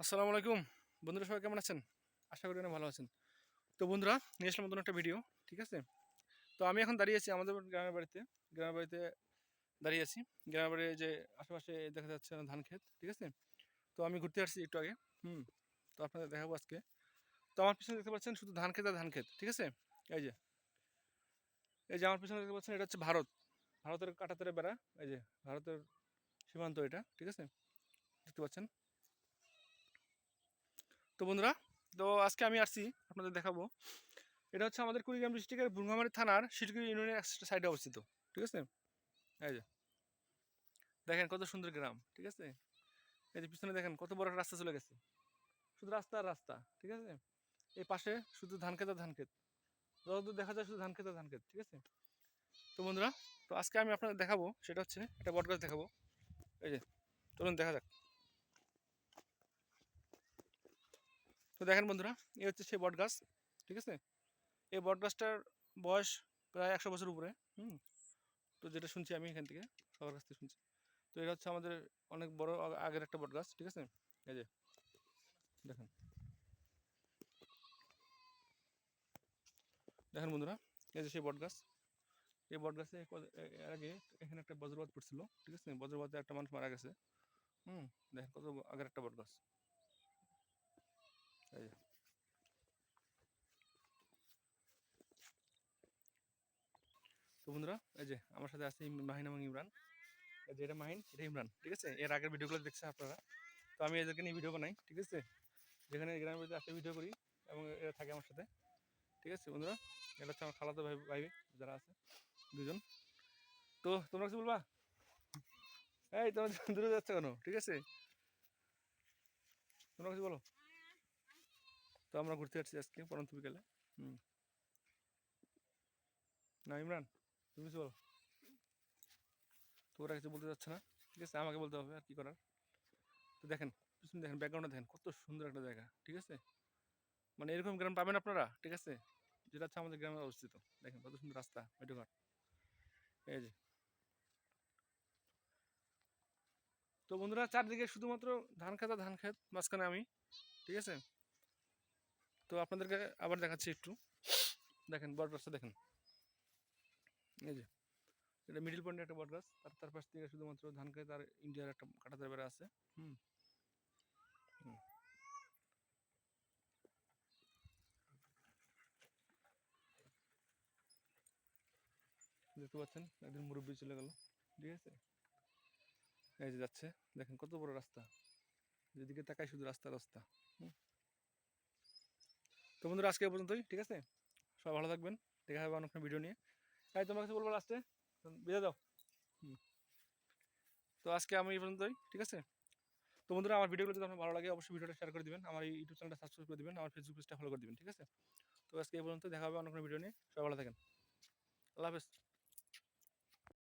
আসসালামু আলাইকুম। বন্ধুরা, সবাই কেমন আছেন? আশা করি অনেক ভালো আছেন। তো বন্ধুরা, নিয়ে আসলাম নতুন একটা ভিডিও ঠিক আছে? তো আমি এখন দাঁড়িয়ে আছি আমাদের গ্রামের বাড়িতে গ্রামের বাড়িতে দাঁড়িয়ে আছি। গ্রামের বাড়ির যে আশেপাশে দেখা যাচ্ছে ধান ক্ষেত, ঠিক আছে? তো আমি ঘুরতে আসছি একটু আগে, হুম? তো আপনাদের দেখাবো আজকে। তো আমার পিছনে দেখতে পাচ্ছেন শুধু ধান ক্ষেত আর ধান ক্ষেত, ঠিক আছে? এই যে এই যে আমার পিছনে দেখতে পাচ্ছেন এটা হচ্ছে ভারত। ভারতের কাটাতারে বেড়া, এই যে, ভারতের সীমান্ত এটা, ঠিক আছে? দেখতে পাচ্ছেন? তো বন্ধুরা, তো আজকে আমি আসছি আপনাদের দেখাবো। এটা হচ্ছে আমাদের কুড়িগ্রাম ডিস্ট্রিক্টের বুঙ্গামারি থানার শিটগুড়ি ইউনিয়নের সাইডে অবস্থিত, ঠিক আছে? এই যে, দেখেন কত সুন্দর গ্রাম, ঠিক আছে? এই যে পিছনে দেখেন কত বড় রাস্তা চলে গেছে। শুধু রাস্তা রাস্তা, ঠিক আছে? এই পাশে শুধু ধান আর ধান ক্ষেত যতদূর দেখা যায় শুধু ধান ক্ষেত ধান ক্ষেত ঠিক আছে? তো বন্ধুরা, তো আজকে আমি আপনাদের দেখাবো, সেটা হচ্ছে একটা বটগাছ দেখাবো। এই যে, চলুন দেখা যাক। তো দেখেন বন্ধুরা এ হচ্ছে সেই বট গাছ, ঠিক আছে? এই বট গাছটার বয়স প্রায় একশো বছর উপরে, হুম? তো যেটা শুনছি আমি এখান থেকে, সবার কাছ থেকে শুনছি। তো এটা হচ্ছে আমাদের অনেক বড় আগের একটা বট গাছ, ঠিক আছে? এই যে, দেখেন। দেখেন বন্ধুরা, এই যে সেই বট গাছ। এই বট গাছে এর আগে এখানে একটা বজ্রপাত পড়ছিল, ঠিক আছে? বজ্রপাতে একটা মানুষ মারা গেছে, হুম? দেখেন কত আগের একটা বট গাছ। তো বন্ধুরা, এই যে আমার সাথে আছে মাহিন এবং ইমরান। এই যে এটা মাহিন, এটা ইমরান, ঠিক আছে? এর আগের ভিডিওগুলো দেখছেন আপনারা। তো আমি এদেরকে নিয়ে ভিডিও বানাই, ঠিক আছে? যেখানে গ্রামের বাড়িতে আসতে ভিডিও করি এবং এরা থাকে আমার সাথে, ঠিক আছে বন্ধুরা? এটা হচ্ছে আমার খালাতো ভাই ভাই যারা আছে, দুজন। তো তোমরা কিছু বলবা? এই, তোমরা দূরে যাচ্ছ কেন? ঠিক আছে? তোমরা কিছু বলো। তো আমরা ঘুরতে যাচ্ছি আজকে পরন্ত বিকেলে হুম। না, ইমরান, তুমি কিছু বলো। তো ওরা কিছু বলতে যাচ্ছে না, ঠিক আছে? আমাকে বলতে হবে আর কি করার। তো দেখেন, পিছনে দেখেন ব্যাকগ্রাউন্ডে দেখেন, কত সুন্দর একটা জায়গা, ঠিক আছে? মানে এরকম গ্রাম পাবেন আপনারা, ঠিক আছে? যেটা হচ্ছে আমাদের গ্রামে অবস্থিত। দেখেন, কত সুন্দর রাস্তা মেটুঘাট এই যে। তো বন্ধুরা, চারদিকে শুধুমাত্র ধান খেত ধান খেত, মাঝখানে আমি, ঠিক আছে? তো আপনাদেরকে আবার দেখাচ্ছি একটু। দেখেন, বট গাছটা দেখেন। এই যে, এটা মিডিল পয়েন্টে একটা বট গাছ। তার তার পাশ থেকে শুধুমাত্র ধান খেত আর ইন্ডিয়ার একটা কাটাতে বেড়া আছে। হুম। দেখতে পাচ্ছেন? একদিন মুরব্বী চলে গেল। ঠিক আছে? এই যে যাচ্ছে। দেখেন কত বড় রাস্তা। যেদিকে তাকাই শুধু রাস্তা রাস্তা। হুম। তো বন্ধুরা, আজকে পর্যন্তই, ঠিক আছে? সবাই ভালো থাকবেন, দেখা হবে অনেকক্ষণ ভিডিও নিয়ে। তাই তোমার কাছে বলব লাস্টে বিদায় দাও। হুম। তো আজকে আমি এই পর্যন্তই, ঠিক আছে? তো বন্ধুরা, আমার ভিডিওগুলো যদি আপনার ভালো লাগে, অবশ্যই ভিডিওটা শেয়ার করে দেবেন, আমার ইউটিউব চ্যানেলটা সাবস্ক্রাইব করে দেবেন, আমার ফেসবুক পেজটা ফলো করে দেবেন, ঠিক আছে? তো আজকে এই পর্যন্ত দেখা হবে অন্য কোনো ভিডিও নিয়ে। সবাই ভালো থাকেন। আল্লাহ হাফেজ।